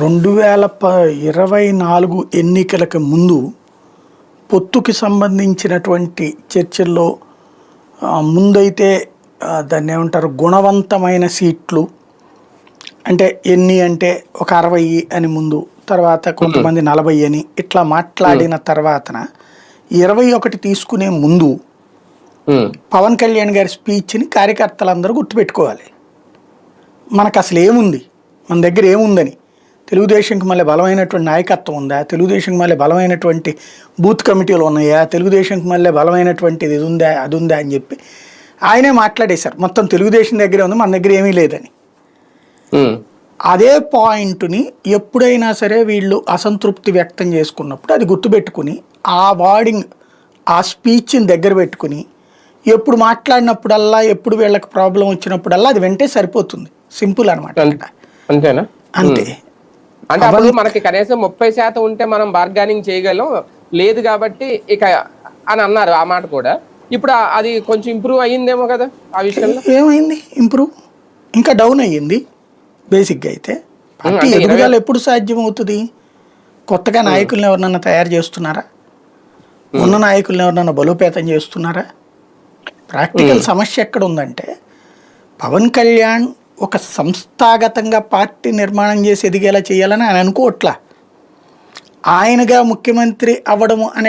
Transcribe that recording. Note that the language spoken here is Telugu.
రెండు వేల ప ఇరవై నాలుగు ఎన్నికలకు ముందు పొత్తుకి సంబంధించినటువంటి చర్చల్లో ముందైతే దాన్ని ఏమంటారు గుణవంతమైన సీట్లు అంటే ఎన్ని అంటే ఒక అరవై అని ముందు తర్వాత కొంతమంది నలభై అని ఇట్లా మాట్లాడిన తర్వాతన ఇరవై ఒకటి తీసుకునే ముందు పవన్ కళ్యాణ్ గారి స్పీచ్ని కార్యకర్తలందరూ గుర్తుపెట్టుకోవాలి. మనకు అసలు ఏముంది మన దగ్గర ఏముందని? తెలుగుదేశంకి మళ్ళీ బలమైనటువంటి నాయకత్వం ఉందా? తెలుగుదేశంకి మళ్ళీ బలమైనటువంటి బూత్ కమిటీలు ఉన్నాయా? తెలుగుదేశంకి మళ్ళీ బలమైనటువంటి ఇది ఉందా? అది ఉందా అని చెప్పి ఆయనే మాట్లాడేశారు. మొత్తం తెలుగుదేశం దగ్గరే ఉంది మన దగ్గర ఏమీ లేదని. అదే పాయింట్ని ఎప్పుడైనా సరే వీళ్ళు అసంతృప్తి వ్యక్తం చేసుకున్నప్పుడు అది గుర్తుపెట్టుకుని ఆ వార్డింగ్ ఆ స్పీచ్ని దగ్గర పెట్టుకుని ఎప్పుడు మాట్లాడినప్పుడల్లా ఎప్పుడు వీళ్ళకి ప్రాబ్లం వచ్చినప్పుడల్లా అది వెంటే సరిపోతుంది. సింపుల్ అనమాట అంతేనా? అంతే. అంటే అప్పుడు మనకి కనీసం ముప్పై శాతం ఉంటే మనం బార్గానింగ్ చేయగలం. లేదు కాబట్టి ఇక అని అన్నారు ఆ మాట కూడా. ఇప్పుడు అది కొంచెం ఇంప్రూవ్ అయ్యిందేమో కదా ఆ విషయంలో? ఏమైంది? ఇంప్రూవ్ ఇంకా డౌన్ అయ్యింది బేసిక్గా అయితే. పార్టీ ఎదుగుదల ఎప్పుడు సాధ్యం అవుతుంది కొత్తగా నాయకుల్ని ఎవరినన్నా తయారు చేస్తున్నారా? ఉన్న నాయకుల్ని ఎవరినన్నా బలోపేతం చేస్తున్నారా? ప్రాక్టికల్ సమస్య ఎక్కడ ఉందంటే పవన్ కళ్యాణ్ ఒక సంస్థాగతంగా పార్టీ నిర్మాణం చేసి ఎదిగేలా చేయాలని ఆయన అనుకోవట్లా. ఆయనగా ముఖ్యమంత్రి అవ్వడము అనే